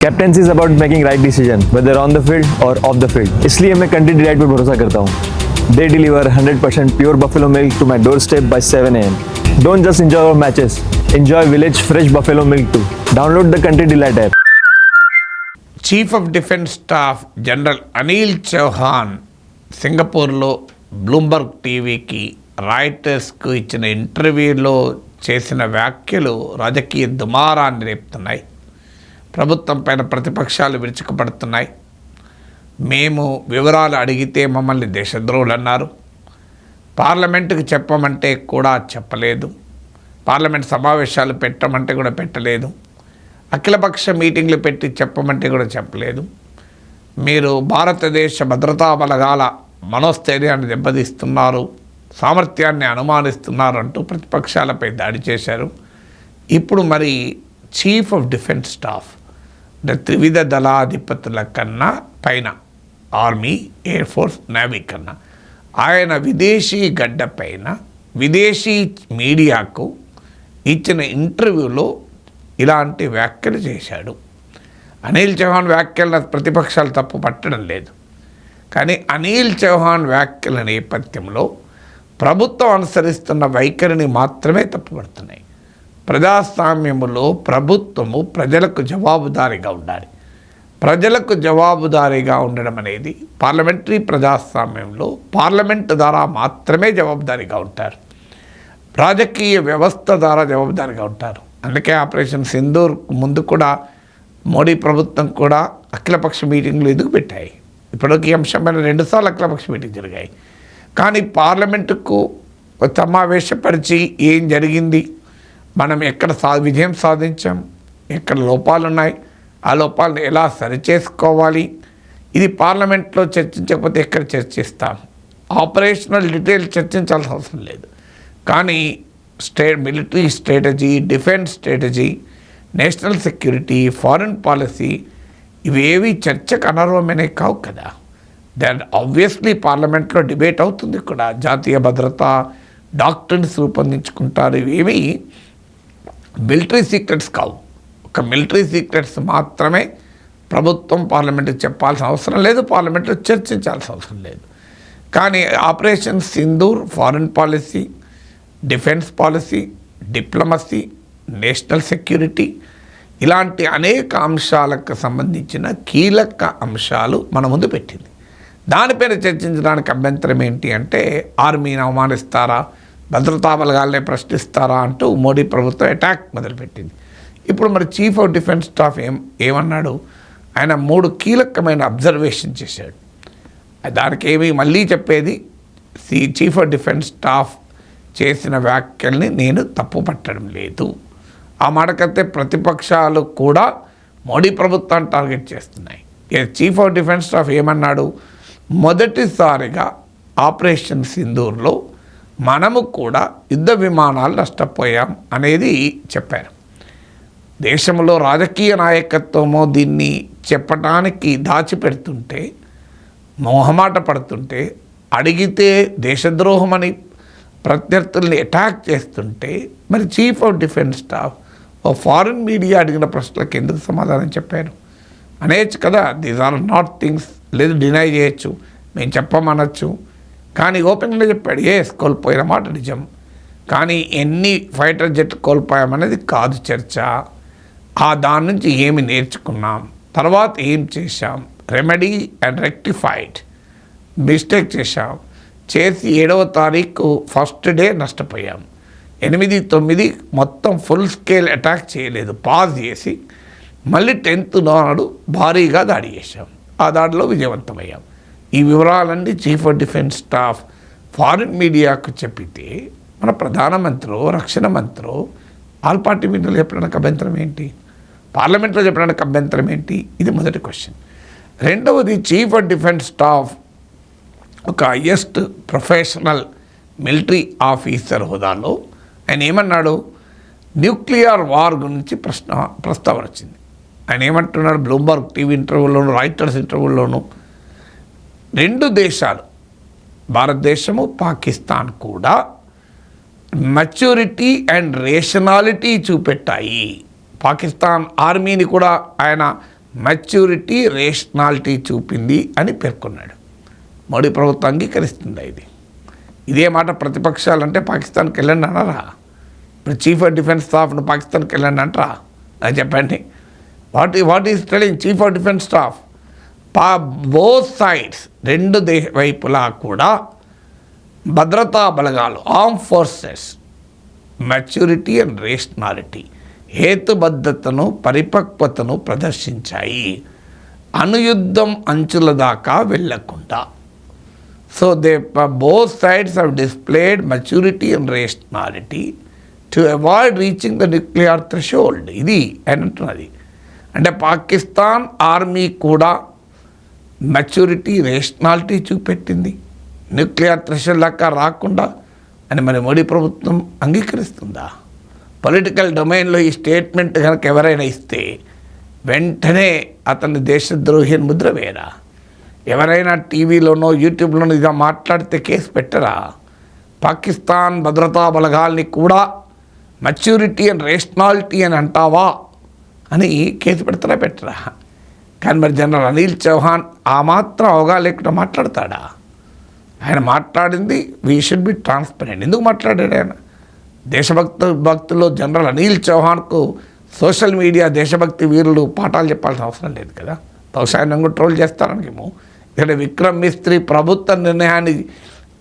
captaincy is about making right decision whether on the field और off the field इसलिए मैं Country Delight पर भरोसा करता हूँ they deliver 100% pure buffalo milk to my door step by 7 AM don't just enjoy our matches enjoy village fresh buffalo milk too download the country delight app chief of defence staff general Anil Chauhan సింగపూర్లో Bloomberg టీవీకి రాయిటర్స్కు ఇచ్చిన ఇంటర్వ్యూలో చేసిన వ్యాఖ్యలు రాజకీయ దుమారాన్ని రేపుతున్నాయి ప్రభుత్వం పైన ప్రతిపక్షాలు విరుచుకుపడుతున్నాయి. మేము వివరాలు అడిగితే మమ్మల్ని దేశద్రోహులు అన్నారు. పార్లమెంటుకు చెప్పమంటే కూడా చెప్పలేదు. పార్లమెంట్ సమావేశాలు పెట్టమంటే కూడా పెట్టలేదు. అఖిలపక్ష మీటింగ్లు పెట్టి చెప్పమంటే కూడా చెప్పలేదు. మీరు భారతదేశ భద్రతా బలగాల మనోస్థైర్యాన్ని దెబ్బతీస్తున్నారు సామర్థ్యాన్ని అనుమానిస్తున్నారు అంటూ ప్రతిపక్షాలపై దాడి చేశారు. ఇప్పుడు మరి చీఫ్ ఆఫ్ డిఫెన్స్ స్టాఫ్ అంటే త్రివిధ దళాధిపతుల కన్నా పైన ఆర్మీ ఎయిర్ ఫోర్స్ నేవీ కన్నా ఆయన విదేశీ గడ్డ పైన విదేశీ మీడియాకు ఇచ్చిన ఇంటర్వ్యూలో ఇలాంటి వ్యాఖ్యలు చేశాడు. అనిల్ చౌహాన్ వ్యాఖ్యల ప్రతిపక్షాలు తప్పు పట్టడం లేదు. కానీ అనిల్ చౌహాన్ వ్యాఖ్యల నేపథ్యంలో ప్రభుత్వం అనుసరిస్తున్న వైఖరిని మాత్రమే తప్పుపడుతున్నాయి. ప్రజాస్వామ్యములో ప్రభుత్వము ప్రజలకు జవాబుదారీగా ఉండాలి. ప్రజలకు జవాబుదారీగా ఉండడం అనేది పార్లమెంటరీ ప్రజాస్వామ్యంలో పార్లమెంట్ ద్వారా మాత్రమే జవాబుదారీగా ఉంటారు. రాజకీయ వ్యవస్థ ద్వారా జవాబుదారీగా ఉంటారు. అందుకే ఆపరేషన్ సింధూర్ ముందు కూడా మోడీ ప్రభుత్వం కూడా అఖిలపక్ష మీటింగ్లు ఎందుకు పెట్టాయి? ఇప్పటికి అంశమైన రెండుసార్లు అఖిలపక్ష మీటింగ్ జరిగాయి. కానీ పార్లమెంటుకు సమావేశపరిచి ఏం జరిగింది? మనం ఎక్కడ సా విజయం సాధించాం? ఎక్కడ లోపాలు ఉన్నాయి ఆ లోపాలను ఎలా సరిచేసుకోవాలి? ఇది పార్లమెంట్లో చర్చించకపోతే ఎక్కడ చర్చిస్తాం? ఆపరేషనల్ డీటెయిల్ చర్చించాల్సిన అవసరం లేదు. కానీ stay military strategy defence strategy national security foreign policy ఇవేవి చర్చకు అనర్వమైనవి కావు కదా. దెన్ ఆబ్వియస్లీ పార్లమెంట్లో డిబేట్ అవుతుంది కూడా. జాతీయ భద్రత డాక్టర్స్ రూపొందించుకుంటారు. ఇవేవి మిలిటరీ సీక్రెట్స్ కావు. ఒక మిలిటరీ సీక్రెట్స్ మాత్రమే ప్రభుత్వం పార్లమెంటు చెప్పాల్సిన అవసరం లేదు పార్లమెంట్లో చర్చించాల్సిన అవసరం లేదు. కానీ operation Sindoor foreign policy defence policy diplomacy national security ఇలాంటి అనేక అంశాలకు సంబంధించిన కీలక అంశాలు మన ముందు పెట్టింది. దానిపైన చర్చించడానికి అభ్యంతరం ఏంటి అంటే ఆర్మీని అవమానిస్తారా? భద్రతా బలగాలనే ప్రశ్నిస్తారా అంటూ మోడీ ప్రభుత్వం అటాక్ మొదలుపెట్టింది. ఇప్పుడు మరి చీఫ్ ఆఫ్ డిఫెన్స్ స్టాఫ్ ఏం ఏమన్నాడు? ఆయన మూడు కీలకమైన అబ్జర్వేషన్ చేశాడు. దానికి ఏమి మళ్ళీ చెప్పేది? చీఫ్ ఆఫ్ డిఫెన్స్ స్టాఫ్ చేసిన వ్యాఖ్యల్ని నేను తప్పు పట్టడం లేదు. ఆ మాటకైతే ప్రతిపక్షాలు కూడా మోడీ ప్రభుత్వాన్ని టార్గెట్ చేస్తున్నాయి. చీఫ్ ఆఫ్ డిఫెన్స్ స్టాఫ్ ఏమన్నాడు? మొదటిసారిగా ఆపరేషన్ సింధూర్లో మనము కూడా యుద్ధ విమానాలు నష్టపోయాం అనేది చెప్పారు. దేశంలో రాజకీయ నాయకత్వమో దీన్ని చెప్పటానికి దాచిపెడుతుంటే మొహమాట పడుతుంటే అడిగితే దేశద్రోహం అని ప్రత్యర్థుల్ని అటాక్ చేస్తుంటే మరి చీఫ్ ఆఫ్ డిఫెన్స్ స్టాఫ్ ఓ ఫారిన్ మీడియా అడిగిన ప్రశ్నలకు ఎందుకు సమాధానం చెప్పారు? అనేచ్చు కదా దీస్ ఆర్ నాట్ థింగ్స్ లేదు డినై చేయొచ్చు మేము చెప్పమనొచ్చు కానీ ఓపెన్గా చెప్పాడు ఎస్ కోల్పోయిన మాట నిజం. కానీ ఎన్ని ఫైటర్ జెట్ కోల్పోయామనేది కాదు చర్చ. ఆ దాని నుంచి ఏమి నేర్చుకున్నాం? తర్వాత ఏం చేశాం? రెమెడీ అండ్ రెక్టిఫైడ్ మిస్టేక్ చేశాం. చేసి ఏడవ తారీఖు ఫస్ట్ డే నష్టపోయాం. ఎనిమిది తొమ్మిది మొత్తం ఫుల్ స్కేల్ అటాక్ చేయలేదు. పాజ్ చేసి మళ్ళీ టెన్త్ నాడు భారీగా దాడి చేశాం. ఆ దాడిలో విజయవంతమయ్యాం. ఈ వివరాలన్నీ chief of defence staff foreign మీడియాకు చెప్పితే మన ప్రధానమంత్రి రక్షణ మంత్రి ఆల్ పార్టీ మీటింగ్లో చెప్పడానికి అభ్యంతరం ఏంటి? పార్లమెంట్లో చెప్పడానికి అభ్యంతరం ఏంటి? ఇది మొదటి క్వశ్చన్ రెండవది చీఫ్ ఆఫ్ డిఫెన్స్ స్టాఫ్ ఒక హయ్యెస్ట్ ప్రొఫెషనల్ మిలిటరీ ఆఫీసర్ హోదాలో ఆయన ఏమన్నాడు? న్యూక్లియర్ వార్ గురించి ప్రశ్న ప్రస్తావన వచ్చింది. ఆయన ఏమంటున్నాడు? బ్లూంబర్గ్ టీవీ ఇంటర్వ్యూలోను రాయిటర్స్ ఇంటర్వ్యూలోను రెండు దేశాలు భారతదేశము పాకిస్తాన్ కూడా మెచ్యూరిటీ అండ్ రేషనాలిటీ చూపెట్టాయి. పాకిస్తాన్ ఆర్మీని కూడా ఆయన మెచ్యూరిటీ రేషనాలిటీ చూపింది అని పేర్కొన్నాడు. మోడీ ప్రభుత్వం అంగీకరిస్తుందా ఇది? ఇదే మాట ప్రతిపక్షాలు అంటే పాకిస్తాన్కి వెళ్ళండి అనరా ఇప్పుడు చీఫ్ ఆఫ్ డిఫెన్స్ స్టాఫ్ను పాకిస్తాన్కి వెళ్ళండి అంటారా? అది చెప్పండి. What what is telling chief of defence staff పా బోత్ సైడ్స్ రెండు దే వైపులా కూడా భద్రతా బలగాలు arm forces maturity and rationality హేతుబద్ధతను పరిపక్వతను ప్రదర్శించాయి. అనుయుద్ధం అంచుల దాకా వెళ్ళకుండా so they both sides have displayed maturity and rationality to avoid reaching the nuclear threshold ఇది అని అంటున్నది. అంటే పాకిస్తాన్ ఆర్మీ కూడా మెచ్యూరిటీ రేషనాలిటీ చూపెట్టింది. న్యూక్లియర్ థ్రెషర్ లెక్క రాకుండా అని మరి మోడీ ప్రభుత్వం అంగీకరిస్తుందా? పొలిటికల్ డొమైన్లో ఈ స్టేట్మెంట్ కనుక ఎవరైనా ఇస్తే వెంటనే అతన్ని దేశద్రోహి అని ముద్ర వేయరా? ఎవరైనా టీవీలోనో యూట్యూబ్లోనో ఇదా మాట్లాడితే కేసు పెట్టరా? పాకిస్తాన్ భద్రతా బలగాల్ని కూడా మెచ్యూరిటీ అండ్ రేషనాలిటీ అని అంటావా? అని కేసు పెడతారా పెట్టరా? కానీ మరి జనరల్ అనిల్ చౌహాన్ ఆ మాత్రం అవగాహన లేకుండా మాట్లాడతాడా? ఆయన మాట్లాడింది వీ షుడ్ బి ట్రాన్స్పరెంట్ ఎందుకు మాట్లాడాడు ఆయన? దేశభక్త భక్తులు జనరల్ అనిల్ చౌహాన్కు సోషల్ మీడియా దేశభక్తి వీరులు పాఠాలు చెప్పాల్సిన అవసరం లేదు కదా? బహుశా ఆయన కూడా ట్రోల్ చేస్తారనికేమో ఇక్కడ విక్రమ్ మిస్త్రి ప్రభుత్వ నిర్ణయాన్ని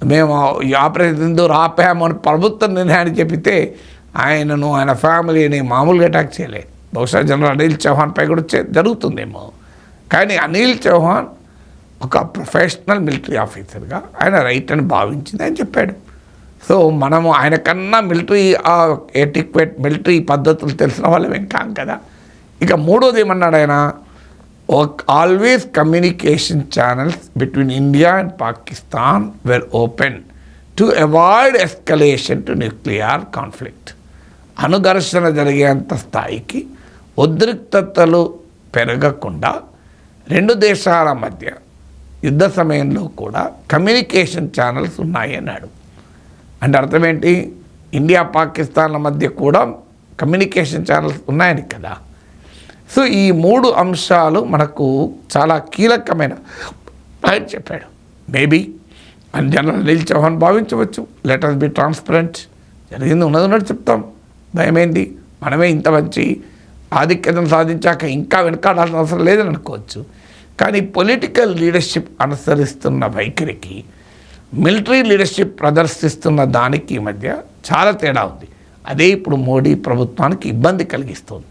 మేము ఈ ఆపరేషన్ సింధూర్ ఆపాము అని ప్రభుత్వ నిర్ణయాన్ని చెప్పితే ఆయనను ఆయన ఫ్యామిలీని మామూలుగా అటాక్ చేయలేదు బహుశా జనరల్ అనిల్ చౌహాన్ పై కూడా జరుగుతుందేమో? కానీ అనిల్ చౌహాన్ ఒక ప్రొఫెషనల్ మిలిటరీ ఆఫీసర్గా ఆయన రైట్ అని భావించింది అని చెప్పాడు. సో మనము ఆయన కన్నా మిలిటరీ ఎటిక్వేట్ మిలిటరీ పద్ధతులు తెలిసిన వాళ్ళం ఏం కాం కదా. ఇక మూడోది ఏమన్నాడు ఆయన? Always communication channels between India and Pakistan were open to avoid escalation to nuclear conflict. అనుఘర్షణ జరిగేంత స్థాయికి ఉద్రిక్తతలు పెరగకుండా రెండు దేశాల మధ్య యుద్ధ సమయంలో కూడా కమ్యూనికేషన్ ఛానల్స్ ఉన్నాయి అన్నాడు అంటే అర్థం ఏంటి? ఇండియా పాకిస్తాన్ల మధ్య కూడా కమ్యూనికేషన్ ఛానల్స్ ఉన్నాయని కదా. సో ఈ మూడు అంశాలు మనకు చాలా కీలకమైన ఆయన చెప్పాడు. మేబీ అని జనరల్ అనిల్ చౌహాన్ భావించవచ్చు. లెటర్స్ అస్ బి ట్రాన్స్పరెంట్ జరిగింది ఉన్నది ఉన్నట్టు చెప్తాం. భయమైంది? మనమే ఇంత మంచి ఆధిక్యతను సాధించాక ఇంకా వెనకాడాల్సిన అవసరం లేదని అనుకోవచ్చు. కానీ పొలిటికల్ లీడర్షిప్ అనుసరిస్తున్న వైఖరికి మిలిటరీ లీడర్షిప్ ప్రదర్శిస్తున్న దానికి మధ్య చాలా తేడా ఉంది. అదే ఇప్పుడు మోడీ ప్రభుత్వానికి ఇబ్బంది కలిగిస్తుంది.